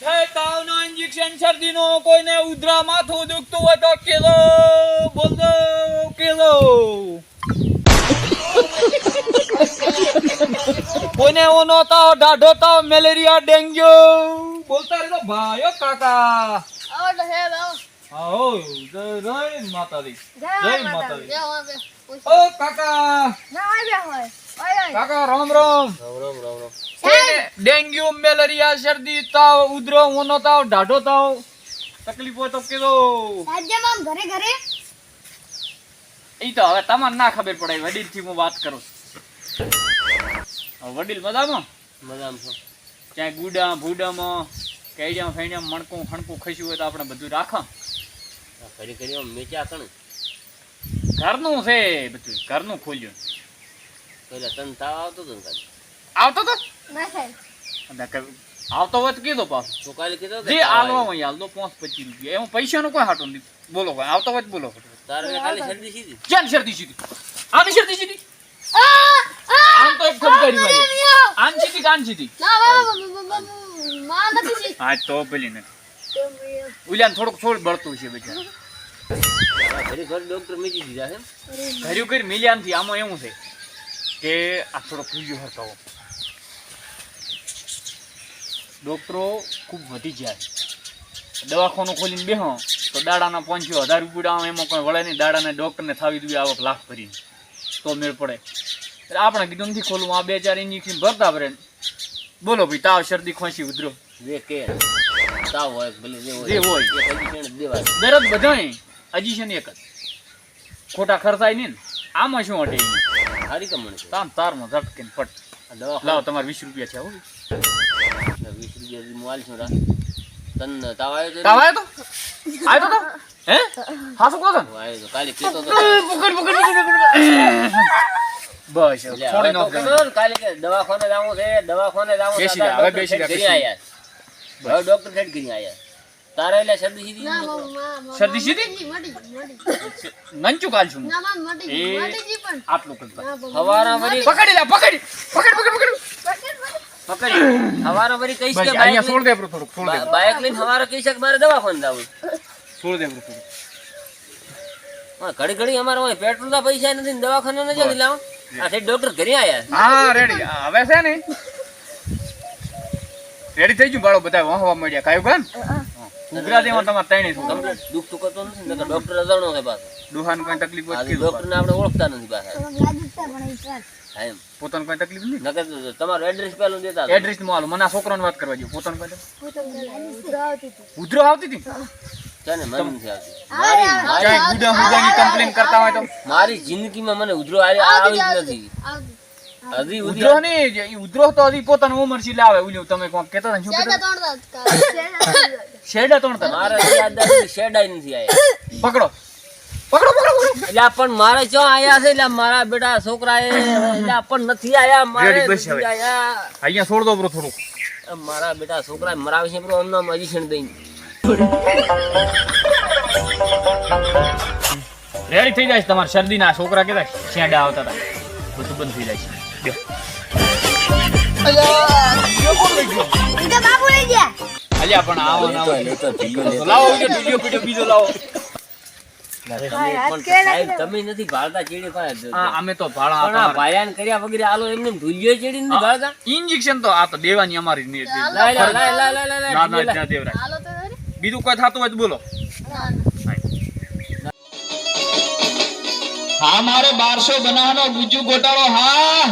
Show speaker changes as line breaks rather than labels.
તાવનો injection શરદીનો કોઈને ઉધરા માથું દુખતું હોય તો કેલો બોલદો કેલો. કોઈને ઓનો તાવ ડાઢો તાવ મેલેરિયા ડેન્ગ્યુ. બોલતા રહેતો ભાયો કાકા.
આવો હે આવો.
જય માતાજી.
જય
માતાજી. ઓ કાકા.
ના હોય.
કાકા રામ રામ. ડેન્ગ્યુ મેલેરિયા શરદી તાવ ઉધરો ઓનો તાવ ડાઢો તાવ. તકલીફ હોય તો કીધો
રાજ્યમાં ઘરે ઘરે?
ઈ તો હવે તમને ના ખબર પડે વડીલથી હું વાત કરું વડીલ મજામાં?
મજામાં છો.
ક્યાંય ગુડા ભૂડામાં કેડિયા ફેડિયા મણકું ખણકું ખસ્યું હોય તો આપણે બધું રાખા.
ફરી કરી મેચ્યા કણ
ઘરનું છે બધું ઘરનું ખોલ્યું.
પેલા તન તાવ આવતો હતો ને કાલે?
આવતો તો? આવતો હોય તો કીધો પાછો.
કાલે કીધો કે
જે આલવા હોય હાલ દો પાંચ પચીસ રૂપિયા. એમાં પૈસાનું કોઈ હાટું નથી. બોલો ભાઈ આવતો હોય તો બોલો.
તારે શરદી સીધી?
ક્યાં શરદી સીધી? આની શરદી સીધી? આમ તો એક ખબકારી આન સીધી કાન સીધી?
નથી
હા તો પેલી ને ઉલ્યાન થોડુંક થોડું બળતું છે બચારા
ઘડી ઘડી ડોક્ટર મેચી દીધા છે
ઘર્યું કરી મિલ્યાનથી આમાં એવું છે કે આ થોડો ખુલ્યો હરકાવો ડોક્ટરો ખૂબ વધી ગયા છે. દવાખાનું ખોલીને બેહો તો દાડાના પાંચસો હજાર રૂપિયા આવે એમાં કોઈ વળે નહીં. દાડાને ડોક્ટરને થાવી દઈએ આવક લાખ ભરીને તો મેળ પડે. એટલે આપણે કીધું નથી ખોલવું આ બે ચાર ઇન્જેક્શન ભરતા ભરે. બોલો ભાઈ તાવ શરદી ખોંસી ઉધરો.
જે કે તાવ હોય ભલે જે હોય.
દરદ બધાય હજી છે ને એક જ. ખોટા ખર્ચાય નહીં ને. આમાં શું અટે
સારી કમણ
તામ તારમાં ઝટકીને ફટ. લાવો તમારે વીસ રૂપિયા છે હો.
રૂપિયા મોબાઈલ શું રાખ? તન તાવ આવ્યો તો?
તાવ આવ્યો તો? આવ્યો તો હે? હા શું કહો છો?
આવ્યો તો કાલે કીધો તો
પકડ પકડ પકડ બસ છોડી નો
કાલે કે દવાખાને જાવું છે દવાખાને જાવું
બેસી જા, હવે બેસી જા, કશું
આયા હવે ડોક્ટર સાહેબ કરી આયા તારે એટલે શરદી સીધી?
ના
જ
માં
શરદી સીધી? નંચું કાલ છું. આટલું કરતા
હવારા વળી
પકડી લે પકડી પકડ પકડ પકડ.
પકડી. હવારા વળી કહીશ કે બાઈક
છોડ દે બ્રો થોડુંક છોડ દે
બાઈક લઈને હવારે કહીશ કે મારે દવાખાને જાવું
છોડ દે બ્રો થોડુંક.
ઘડી ઘડી અમારે હોય પેટ્રોલ ના પૈસા નથી ને દવાખાને નથી લાવો. આ થઈ ડોક્ટર ઘરે આયા
હા રેડી. હવે છે ને. રેડી થઈ ગયું બાળો બધા વાહવા મળ્યા કાયું કાન ગુજરાતીમાં તમારે ત્રણેય શું
તમને દુઃખ તો કરતો નથી ને નકર ડોક્ટર અજાણો છે પાછો.
દુહાન કોઈ તકલીફ હોય
આ ડોક્ટર ને આપણે ઓળખતા નથી પાછા. એમ.
પોતાને કોઈ તકલીફ નહીં?
નકર તમારું એડ્રેસ પેલું દેતા
એડ્રેસમાં હાલો મને આ છોકરાને વાત કરવા દો પોતાને કોઈ ઉધરો આવતી હતી.
મારી જિંદગીમાં મને ઉધરો આવી આવી જ નથી. હજી ઉધી
ઉધરો ને ઉધરો તો હજી પોતાની ઉંમરથી લાવે ઉલ્યો તમે કોણ કેતા ને શું? શેરડા તોડતા હતા.
મારે શેડા શેડાઈ નથી આયા.
પકડો. પકડો પકડો
એટલે પણ મારે ચો આયા છે એટલે મારા બેટા છોકરા એ એટલે પણ નથી આયા મારે નથી આયા.
અહીંયા છોડ દો બ્રો થોડું
મારા બેટા છોકરા મરાવે છે બ્રો અમને મજીશન દઈ
રેડી થઈ જાય તમારા શરદી ના છોકરા કેતા શેડા આવતા હતા. બધું બંધ થઈ જાય છે.
ગયા?
અલ્યા પણ આવો ના આવો. લાવો બીજો પીડ્યો બીજો લાવો.
તમે નથી ભાળતા ચેડી પાસે?
અમે તો ભાડા
પણ કર્યા વગેરે આલો એમને ધૂલ્યો ચેડી ભાળતા?
ઇન્જેક્શન તો આ તો દેવાની અમારી ના ના ના દેવરાજ. બીજું કોઈ થતું હોય તો બોલો. હા મારે બારસો બનાવવાનો ગુજ્જુ ગોટાળો હા.